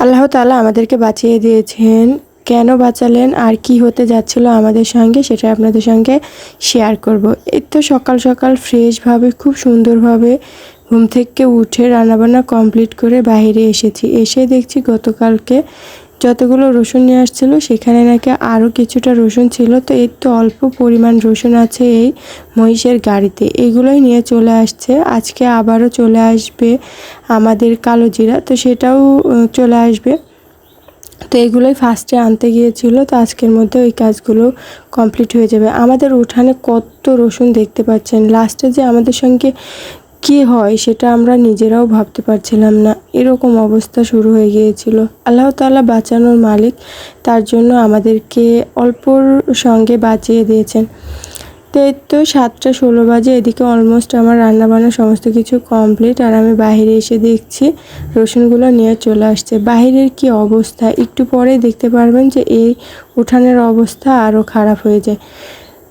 তাআলা আমাদেরকে বাঁচিয়ে দিয়েছেন। কেন বাঁচালেন? আর কি হতে যাচ্ছিল আমাদের সঙ্গে? সেটা আপনাদের সঙ্গে শেয়ার করব। এই তো সকাল সকাল ফ্রেশভাবে খুব সুন্দরভাবে ঘুম থেকে উঠে রান্নাবান্না কমপ্লিট করে বাইরে এসেছি। এসে দেখছি গতকালকে যতগুলো রসুন নিয়ে আসছিল, সেখানে নাকি আরও কিছুটা রসুন ছিল। তো এর তো অল্প পরিমাণ রসুন আছে এই মহিষের গাড়িতে। এগুলোই নিয়ে চলে আসছে। আজকে আবারও চলে আসবে আমাদের কালো জিরা তো সেটাও চলে আসবে। তো এগুলোই ফার্স্টে আনতে গিয়েছিল। তো আজকের মধ্যে ওই কাজগুলো কমপ্লিট হয়ে যাবে। আমাদের উঠানে কত রসুন দেখতে পাচ্ছেন। লাস্টে যে আমাদের সঙ্গে কি হয় সেটা আমরা নিজেরাও ভাবতে পারছিলাম না। এরকম অবস্থা শুরু হয়ে গিয়েছিল। আল্লাহ তাআলা বাঁচানোর মালিক তার জন্য আমাদেরকে অল্পর সঙ্গে বাঁচিয়ে দিয়েছেন। তো এই তো সাতটা, ষোলো বাজে এদিকে অলমোস্ট আমার রান্না বান্না সমস্ত কিছু কমপ্লিট আর আমি বাইরে এসে দেখছি রসুনগুলো নিয়ে চলে আসছে। বাইরের কি অবস্থা? একটু পরেই দেখতে পারবেন যে এই উঠানের অবস্থা আরও খারাপ হয়ে যায়।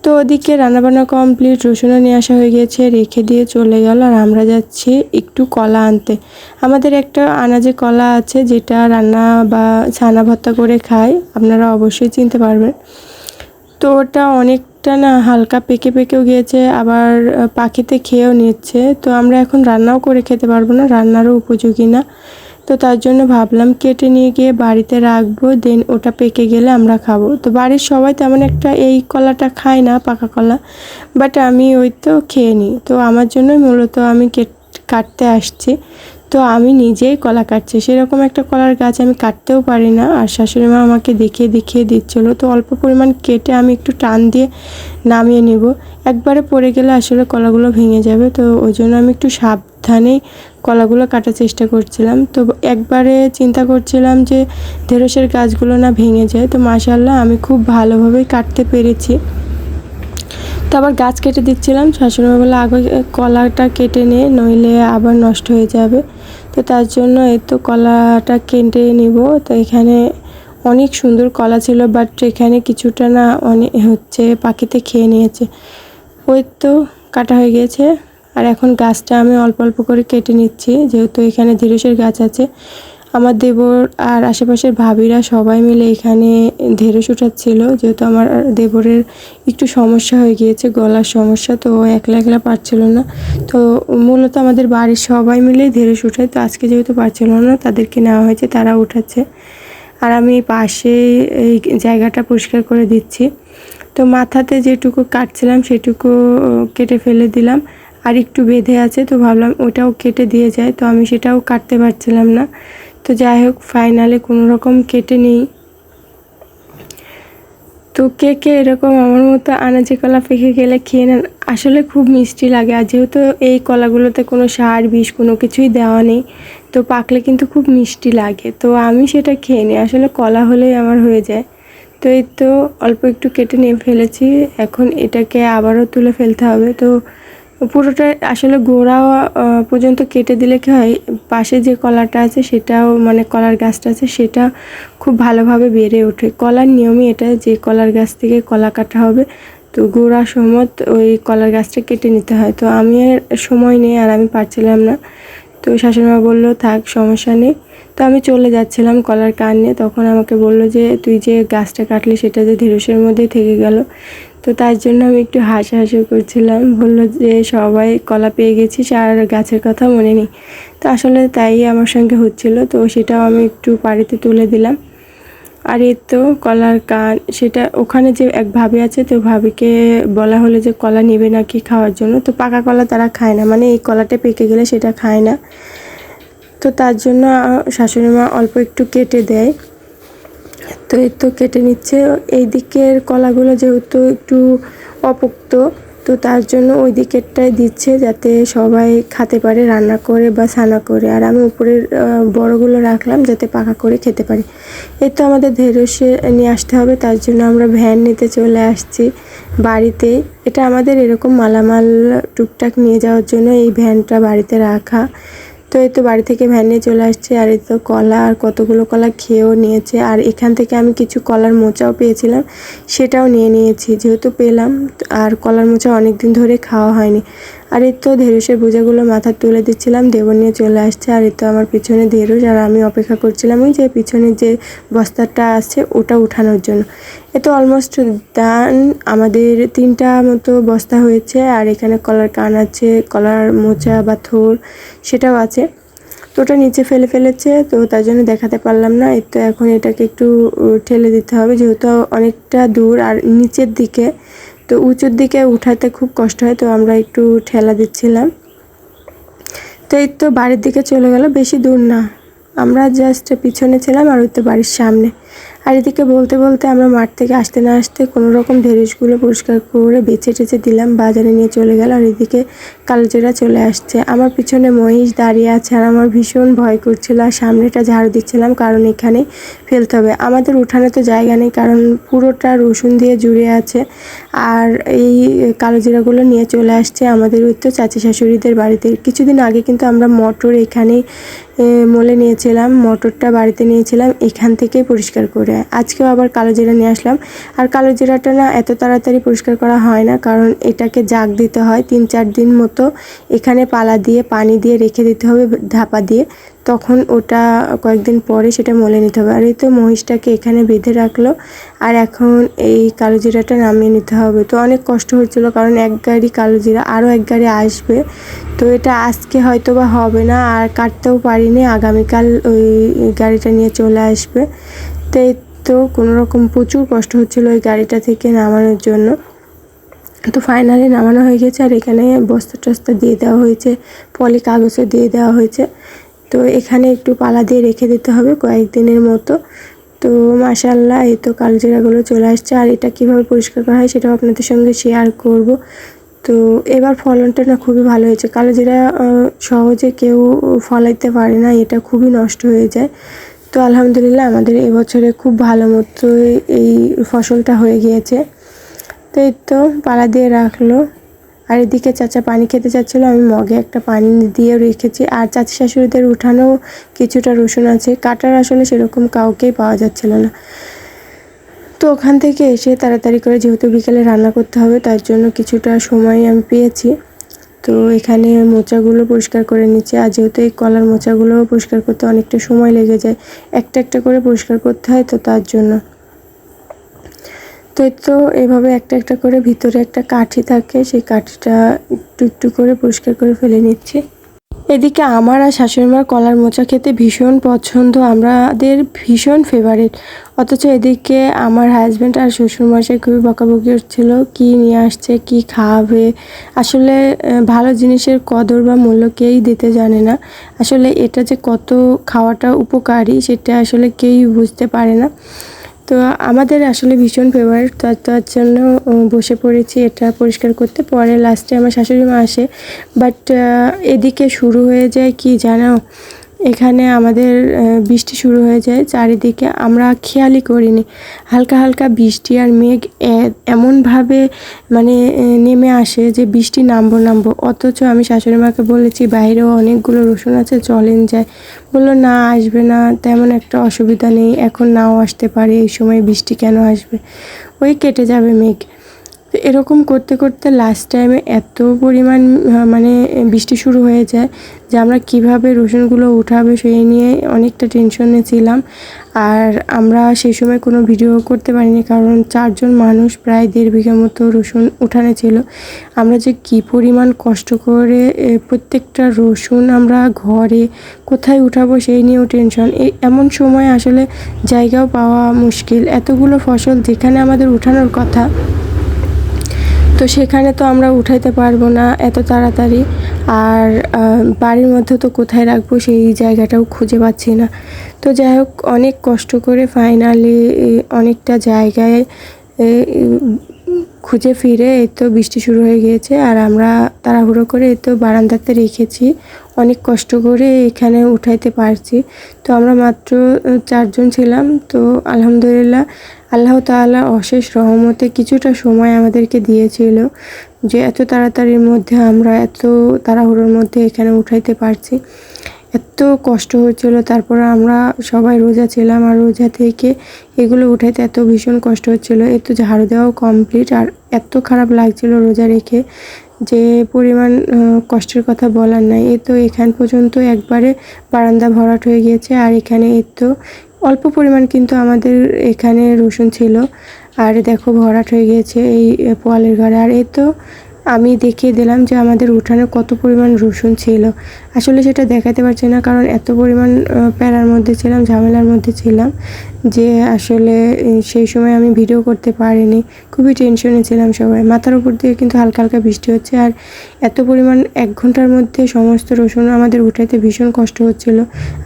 তো ওদিকে রান্নাবান্না কমপ্লিট, রসুনও নিয়ে আসা হয়ে গেছে, রেখে দিয়ে চলে গেল আর আমরা যাচ্ছি একটু কলা আনতে। আমাদের একটা আনাজে কলা আছে যেটা রান্না বা ছানা ভর্তা করে খাই, আপনারা অবশ্যই চিনতে পারবেন। তো ওটা অনেকটা না হালকা পেকে পেকেও গিয়েছে, আবার পাখিতে খেয়েও নিচ্ছে, তো আমরা এখন রান্নাও করে খেতে পারব না, রান্নারও উপযোগী না। তো তার জন্য ভাবলাম কেটে নিয়ে গিয়ে বাড়িতে রাখব দেন ওটা পেকে গেলে আমরা খাব। তো বাড়ির সবাই তেমন একটা এই কলাটা খায় না, পাকা কলা বাট আমি ওই তো খেয়ে নিই। তো আমার জন্যই মূলত আমি কেট, কাটতে আসছি। তো আমি নিজেই কলা কাটছি। সেরকম একটা কলার গাছ আমি কাটতেও পারি না। আর শাশুড়ি মা আমাকে দেখিয়ে দেখিয়ে দিচ্ছিল। তো অল্প পরিমাণ কেটে আমি একটু টান দিয়ে নামিয়ে নিব। একবারে পড়ে গেলে আসলে কলাগুলো ভেঙে যাবে। তো ওই জন্য আমি একটু সাবধানেই কলাগুলো কাটার চেষ্টা করছিলাম। তো একবারে চিন্তা করছিলাম যে ঢেঁড়সের গাছগুলো না ভেঙে যায়। তো মাশাল্লাহ আমি খুব ভালোভাবেই কাটতে পেরেছি। তো আবার গাছ কেটে দিচ্ছিলাম শাশুড়িমা বলে আগে কলাটা কেটে নে, নইলে আবার নষ্ট হয়ে যাবে। তো তার জন্য এই তো কলাটা কেটে নিব। তো এখানে অনেক সুন্দর কলা ছিল বাট এখানে কিছুটা না অনেক হচ্ছে পাখিতে খেয়ে নিয়েছে। ওই তো কাটা হয়ে গেছে। আর এখন গাছটা আমি অল্প অল্প করে কেটে নিচ্ছি, যেহেতু এখানে ধীরসের গাছ আছে। আমার দেবর আর আশেপাশের ভাবিরা সবাই মিলে এখানে ঢেঁড়স উঠাচ্ছিল। যেহেতু আমার দেবরের একটু সমস্যা হয়ে গিয়েছে, গলার সমস্যা, তো একলা একলা পারছিল না। তো মূলত আমাদের বাড়ির সবাই মিলে ঢেঁড়স উঠায় তো আজকে যেহেতু পারছিল না, তাদেরকে নেওয়া হয়েছে, তারা উঠাচ্ছে। আর আমি পাশে এই জায়গাটা পরিষ্কার করে দিচ্ছি। তো মাথাতে যেটুকু কাটছিলাম, সেটুকু কেটে ফেলে দিলাম। আর একটু বেঁধে আছে, তো ভাবলাম ওটাও কেটে দিয়ে যায়। তো আমি সেটাও কাটতে পারছিলাম না। তো যাই হোক ফাইনালে কোনো রকম কেটে নিই। তো কে কে এরকম আমার মতো আনাজে কলা পেকে গেলে খেয়ে নেন, আসলে খুব মিষ্টি লাগে। আর যেহেতু এই কলাগুলোতে কোনো সার, বিষ কোনো কিছুই দেওয়া নেই, তো পাকলে কিন্তু খুব মিষ্টি লাগে। তো আমি সেটা খেয়ে নিই। আসলে কলা হলেই আমার হয়ে যায়। তো এই তো অল্প একটু কেটে নিয়ে ফেলেছি। এখন এটাকে আবারও তুলে ফেলতে হবে। তো পুরোটা আসলে গোড়া পর্যন্ত কেটে দিলে কি হয়, পাশে যে কলাটা আছে সেটাও মানে কলার গাছটা আছে সেটা খুব ভালোভাবে বেড়ে ওঠে। কলার নিয়মই এটা যে কলার গাছ থেকে কলা কাটা হবে, তো গোড়া সমত ওই কলার গাছটা কেটে নিতে হয়। তো আমি আর সময় নেই আর আমি পারছিলাম না। তো শাশুড়িমা বলল, থাক, সমস্যা নেই। তো আমি চলে যাচ্ছিলাম কলার কান নিয়ে। তখন আমাকে বলল যে, তুই যে গাছটা কাটলি সেটা যে ধীরসের মধ্যেই থেকে গেল। তো তার জন্য আমি একটু হাসাহাসি করছিলাম। বলল যে, সবাই কলা পেয়ে গেছিস আর গাছের কথা মনে নেই। তো আসলে তাই আমার সঙ্গে হচ্ছিল। তো সেটাও আমি একটু বাড়িতে তুলে দিলাম। আর এর তো কলার কান, সেটা ওখানে যে এক ভাবি আছে, তো ভাবিকে বলা হলো যে, কলা নেবে নাকি খাওয়ার জন্য। তো পাকা কলা তারা খায় না। মানে এই কলাটা পেকে গেলে সেটা খায় না। তো তার জন্য শাশুড়ি মা অল্প একটু কেটে দেয়। তো এই তো কেটে নিচ্ছে। এই দিকের কলাগুলো যেহেতু একটু অপোক্ত, তো তার জন্য ওই দিকেরটাই দিচ্ছে যাতে সবাই খেতে পারে, রান্না করে বা ছানা করে। আর আমি উপরের বড়গুলো রাখলাম যাতে পাকা করে খেতে পারি। এই তো আমাদের ঢেঁড়সে নিয়ে আসতে হবে, তার জন্য আমরা ভ্যান নিতে চলে আসছি বাড়িতে। এটা আমাদের এরকম মালামাল টুকটাক নিয়ে যাওয়ার জন্য এই ভ্যানটা বাড়িতে রাখা। তো এই তো বাড়ি থেকে ভ্যান নিয়ে চলে আসছে, আর এই তো কলা, আর কতগুলো কলা খেয়েও নিয়েছে। আর এখান থেকে আমি কিছু কলার মোচাও পেয়েছিলাম, সেটাও নিয়ে নিয়েছি, যেহেতু পেলাম। আর কলার মোচা অনেক দিন ধরে খাওয়া হয়নি। আর এই তো ধেরুসের মাথা তুলে দিচ্ছিলাম দেবর নিয়ে চলে আসছে আর এই তো আমার পিছনে, ধেরুস আর আমি অপেক্ষা করছিলাম, ওই যে পিছনে যে বস্তাটা আছে ওটা উঠানোর জন্য। এ তো অলমোস্ট দান আমাদের তিনটা মতো বস্তা হয়েছে আর এখানে কলার কান আছে, কলার মোচা বা থোর সেটাও আছে। তো ওটা নিচে ফেলে ফেলেছে, তো তার জন্য দেখাতে পারলাম না এই তো এখন এটাকে একটু ঠেলে দিতে হবে, যেহেতু অনেকটা দূর আর নিচের দিকে তো উঁচুর দিকে উঠাতে খুব কষ্ট হয়, তো আমরা একটু ঠেলা দিচ্ছিলাম। তো এই তো বাড়ির দিকে চলে গেল, বেশি দূর না। আমরা জাস্ট পিছনে ছিলাম আর ওই তো বাড়ির সামনে। আর এদিকে বলতে বলতে আমরা মাঠ থেকে আসতে না আসতে কোনো রকম ঢেঁড়সগুলো পরিষ্কার করে বেছে টেছে দিলাম বাজারে নিয়ে চলে গেল। আর এদিকে কালচেরা চলে আসছে। আমার পিছনে মহিষ দাঁড়িয়ে আছে আর আমার ভীষণ ভয় করছিল আর সামনেটা ঝাড়ু দিচ্ছিলাম কারণ এখানে ফেলতে হবে। আমাদের উঠানে তো জায়গা নেই কারণ পুরোটা রসুন দিয়ে জুড়ে আছে আর এই কালো জিরাগুলো নিয়ে চলে আসছে আমাদের ওই তো চাচি শাশুড়িদের বাড়িতে। কিছুদিন আগে কিন্তু আমরা মটর এখানেই এ, মলে নিয়েছিলাম, মটরটা বাড়িতে নিয়েছিলাম, এখান থেকেই পরিষ্কার করে আজকেও আবার কালো জিরা নিয়ে আসলাম। আর কালো জিরাটা না এত তাড়াতাড়ি পরিষ্কার করা হয় না, কারণ এটাকে জাগ দিতে হয় তিন চার দিন মতো। এখানে পালা দিয়ে, পানি দিয়ে রেখে দিতে হবে, ধাপা দিয়ে। তখন ওটা কয়েকদিন পরে সেটা মলে নিতে হবে। আর এই তো মহিষটাকে এখানে বেঁধে রাখল, আর এখন এই কালো জিরাটা নামিয়ে নিতে হবে। তো অনেক কষ্ট হচ্ছিল, কারণ এক গাড়ি কালো জিরা, আরও এক গাড়ি আসবে। তো এটা আজকে হয়তো বা হবে না, আর কাটতেও পারিনি। আগামীকাল ওই গাড়িটা নিয়ে চলে আসবে। তো তো কোনো রকম প্রচুর কষ্ট হচ্ছিল ওই গাড়িটা থেকে নামানোর জন্য। তো ফাইনালি নামানো হয়ে গেছে, আর এখানে বস্তা টস্তা দিয়ে দেওয়া হয়েছে পলি কাগজও দিয়ে দেওয়া হয়েছে। তো এখানে একটু পালা দিয়ে রেখে দিতে হবে কয়েকদিনের মতো। তো মাসাল্লাহ এই তো কালজিরাগুলো চলে আসছে। আর এটা কীভাবে পরিষ্কার করা হয় সেটাও আপনাদের সঙ্গে শেয়ার করব। তো এবার ফলনটা না খুবই ভালো হয়েছে। কালোজিরা সহজে কেউ ফলাইতে পারে না, এটা খুবই নষ্ট হয়ে যায়। তো আলহামদুলিল্লাহ আমাদের এবছরে খুব ভালো মতো এই ফসলটা হয়ে গিয়েছে। তো এই তো পালা দিয়ে রাখল। আর এদিকে চাচা পানি খেতে চাচ্ছিল, আমি মগে একটা পানি দিয়ে রেখেছি। আর চাচি শাশুড়িদের উঠানো কিছুটা রসুন আছে, কাটার আসলে সেরকম কাউকেই পাওয়া যাচ্ছিল না। তো ওখান থেকে এসে তাড়াতাড়ি করে যেহেতু বিকেলে রান্না করতে হবে, তার জন্য কিছুটা সময় আমি পেয়েছি। তো এখানে মোচাগুলো পরিষ্কার করে নিচ্ছে। আর যেহেতু এই কলার মোচাগুলো পরিষ্কার করতে অনেকটা সময় লেগে যায়, একটা একটা করে পরিষ্কার করতে হয় তো তার জন্য। তো তো এভাবে একটা একটা করে ভিতরে একটা কাঠি থাকে, সেই কাঠিটা একটু একটু করে পরিষ্কার করে ফেলে নিচ্ছি। এদিকে আমার আর শাশুড়িমার কলার মোচা খেতে ভীষণ পছন্দ, আমাদের ভীষণ ফেভারিট অথচ এদিকে আমার হাজব্যান্ড আর শ্বশুরমশাই খুবই বকাবকি হচ্ছিল কি নিয়ে আসছে, কি খাওয়াবে আসলে ভালো জিনিসের কদর বা মূল্য কেউই দিতে জানে না। আসলে এটা যে কত খাওয়াটা উপকারী, সেটা আসলে কেউই বুঝতে পারে না। তো আমাদের আসলে ভীষণ ফেভারিট তার তার জন্য বসে পড়েছি এটা পরিষ্কার করতে। পরে লাস্টে আমার শাশুড়ি মা আসে বাট এদিকে শুরু হয়ে যায় কি জানো? এখানে আমাদের বৃষ্টি শুরু হয়ে যায়। চারিদিকে আমরা খেয়ালই করিনি। হালকা হালকা বৃষ্টি আর মেঘ এমনভাবে মানে নেমে আসে যে বৃষ্টি নামবো নামবো। অথচ আমি শাশুড়ি মাকে বলেছি, বাইরেও অনেকগুলো রসুন আছে চলেন যায়। বলল, না, আসবে না, তেমন একটা অসুবিধা নেই। এখন নাও আসতে পারে, এই সময় বৃষ্টি কেন আসবে? ওই কেটে যাবে মেঘ। তো এরকম করতে করতে লাস্ট টাইমে এত পরিমাণ মানে বৃষ্টি শুরু হয়ে যায় যে আমরা কীভাবে রসুনগুলো উঠাবে সেই নিয়ে অনেকটা টেনশনে ছিলাম। আর আমরা সেই সময় কোনো ভিডিও করতে পারিনি কারণ চারজন মানুষ প্রায় দেড় বিঘা মতো রসুন উঠানে ছিল। আমরা যে কি পরিমাণ কষ্ট করে প্রত্যেকটা রসুন আমরা ঘরে কোথায় উঠাবো সেই নিয়েও টেনশন এমন সময় আসলে জায়গাও পাওয়া মুশকিল। এতগুলো ফসল যেখানে আমাদের উঠানোর কথা তো সেখানে তো আমরা উঠাইতে পারব না এত তাড়াতাড়ি। আর বাড়ির মধ্যে তো কোথায় রাখব সেই জায়গাটাও খুঁজে পাচ্ছি না। তো যাই হোক, অনেক কষ্ট করে ফাইনালি অনেকটা জায়গায় খুঁজে ফিরে এই তো বৃষ্টি শুরু হয়ে গিয়েছে আর আমরা তাড়াহুড়ো করে এই তো বারান্দাতে রেখেছি। অনেক কষ্ট করে এখানে উঠাইতে পারছি। তো আমরা মাত্র চারজন ছিলাম। তো আলহামদুলিল্লাহ আল্লাহ তাআলা অশেষ রহমতে কিছুটা সময় আমাদেরকে দিয়েছিল যে এত তাড়াতাড়ির মধ্যে আমরা এত তাড়াহুড়োর মধ্যে এখানে উঠাইতে পারছি। এত কষ্ট হচ্ছিল, তারপর আমরা সবাই রোজা ছিলাম আর রোজা থেকে এগুলো উঠাইতে এত ভীষণ কষ্ট হচ্ছিল। এত ঝাড়ু দেওয়াও কমপ্লিট আর এত খারাপ লাগছিল রোজা রেখে যে পরিমাণ কষ্টের কথা বলার নাই। এ তো এখান পর্যন্ত একবারে বারান্দা ভরাট হয়ে গিয়েছে আর এখানে এর তো অল্প পরিমাণ কিন্তু আমাদের এখানে রসুন ছিল। আর দেখো ভরাট হয়ে গিয়েছে এই পোয়ালের ঘরে। আর এ তো আমি দেখিয়ে দিলাম যে আমাদের উঠানে কত পরিমাণ রসুন ছিল। আসলে সেটা দেখাতে পারছি না কারণ এত পরিমাণ প্যারার মধ্যে ছিলাম, ঝামেলার মধ্যে ছিলাম যে আসলে সেই সময় আমি ভিডিও করতে পারিনি। খুবই টেনশনে ছিলাম সবাই। মাথার উপর দিয়ে কিন্তু হালকা হালকা বৃষ্টি হচ্ছে আর এত পরিমাণ এক ঘণ্টার মধ্যে সমস্ত রসুন আমাদের উঠাইতে ভীষণ কষ্ট হচ্ছিল।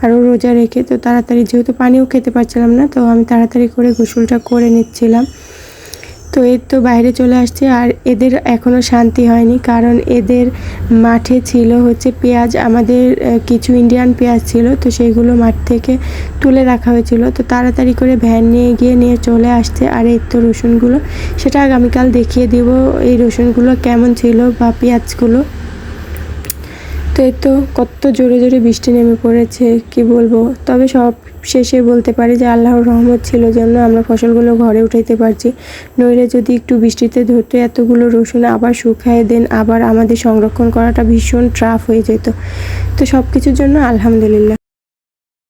আরও রোজা রেখে তো তাড়াতাড়ি, যেহেতু পানিও খেতে পারছিলাম না, তো আমি তাড়াতাড়ি করে গোসলটা করে নিচ্ছিলাম। তো এর তো বাইরে চলে আসছে আর এদের এখনও শান্তি হয়নি। কারণ এদের মাঠে ছিল হচ্ছে পেঁয়াজ। আমাদের কিছু ইন্ডিয়ান পেঁয়াজ ছিল, তো সেইগুলো মাঠ থেকে তুলে রাখা হয়েছিল। তো তাড়াতাড়ি করে ভ্যান নিয়ে গিয়ে নিয়ে চলে আসছে। আর এর তো রসুনগুলো, সেটা আগামীকাল দেখিয়ে দিব। এই রসুনগুলো কেমন ছিল বা পেঁয়াজগুলো? তো এই তো কত জোরে জোরে বৃষ্টি নেমে পড়েছে, কি বলব? তবে সব শেষে বলতে পারি যে আল্লাহর রহমত ছিল যেন আমরা ফসলগুলো ঘরে উঠাইতে পারছি। নইলে যদি একটু বৃষ্টিতে ধরতো এতগুলো রসুন আবার শুকায়, দেন আবার আমাদের সংরক্ষণ করাটা ভীষণ ট্রাফ হয়ে যেত। তো সব কিছুর জন্য আলহামদুলিল্লাহ।